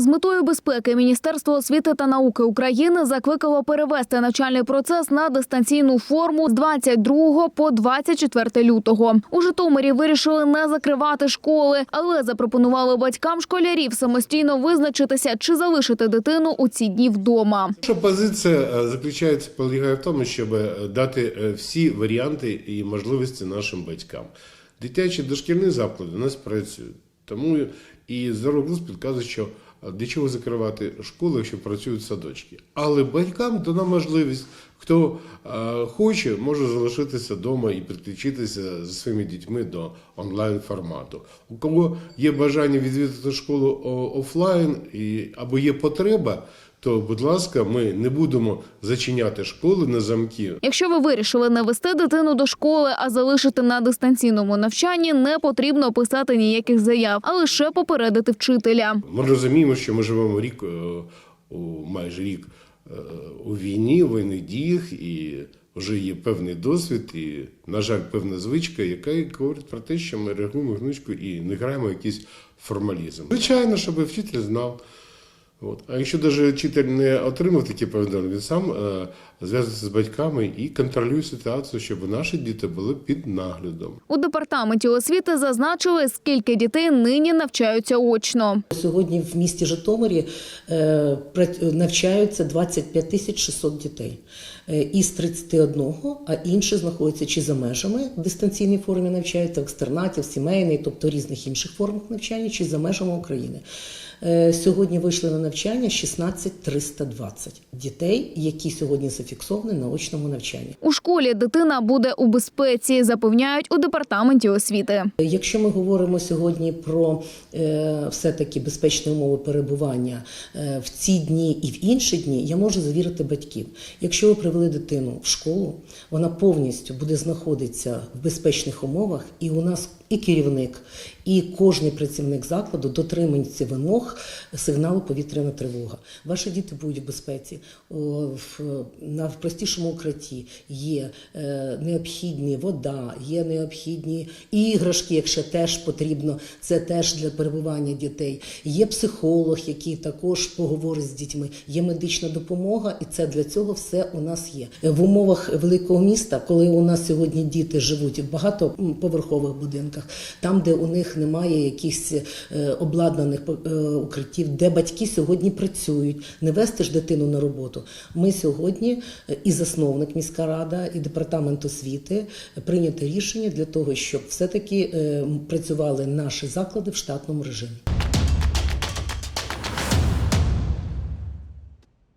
З метою безпеки Міністерство освіти та науки України закликало перевести навчальний процес на дистанційну форму з 22 по 24 лютого. У Житомирі вирішили не закривати школи, але запропонували батькам школярів самостійно визначитися, чи залишити дитину у ці дні вдома. Наша позиція е, заключається полягає в тому, щоб е, дати е, всі варіанти і можливості нашим батькам. Дитячі дошкільні заклади у нас працюють. Тому і здоровий підказує, що для чого закривати школи, якщо працюють садочки. Але батькам дана можливість, хто е, хоче, може залишитися вдома і підключитися зі своїми дітьми до онлайн формату. У кого є бажання відвідати школу офлайн і або є потреба, то, будь ласка, ми не будемо зачиняти школи на замки. Якщо ви вирішили не вести дитину до школи, а залишити на дистанційному навчанні, не потрібно писати ніяких заяв, а лише попередити вчителя. Ми розуміємо, що ми живемо рік, е, майже рік у війні, в воєнних діях, і вже є певний досвід, і, на жаль, певна звичка, яка говорить про те, що ми реагуємо гнучко і не граємо якийсь формалізм. Звичайно, щоб вчитель знав. От. А якщо навіть вчитель не отримав такі повідомлення, він сам е, зв'язується з батьками і контролює ситуацію, щоб наші діти були під наглядом. У департаменті освіти зазначили, скільки дітей нині навчаються очно. Сьогодні в місті Житомирі е, навчаються 25 тисяч 600 дітей Е, із 31, а інші знаходяться чи за межами в дистанційній формі навчаються, в екстернатів, сімейний, тобто різних інших формах навчання, чи за межами України. Е, Сьогодні вийшли на навчання 16 320 дітей, які сьогодні зафіксовані на очному навчанні. У школі дитина буде у безпеці, запевняють у департаменті освіти. Якщо ми говоримо сьогодні про е, все-таки безпечні умови перебування е, в ці дні і в інші дні, я можу завірити батьків. Якщо ви привели дитину в школу, вона повністю буде знаходитися в безпечних умовах, і у нас і керівник, і кожний працівник закладу дотримується вимог сигналу повітряна тривога. Ваші діти будуть в безпеці. На простішому укритті є е, необхідні вода, є необхідні іграшки, якщо теж потрібно, це теж для перебування дітей. Є психолог, який також поговорить з дітьми. Є медична допомога, і це для цього все у нас є. В умовах великого міста, коли у нас сьогодні діти живуть в багатоповерхових будинках, там, де у них немає якихось е, обладнаних е, укриттів, де батьки сьогодні працюють, не вести ж дитину на роботу. Ми сьогодні е, і засновник міська рада, і департамент освіти прийняти рішення для того, щоб все таки працювали наші заклади в штатному режимі.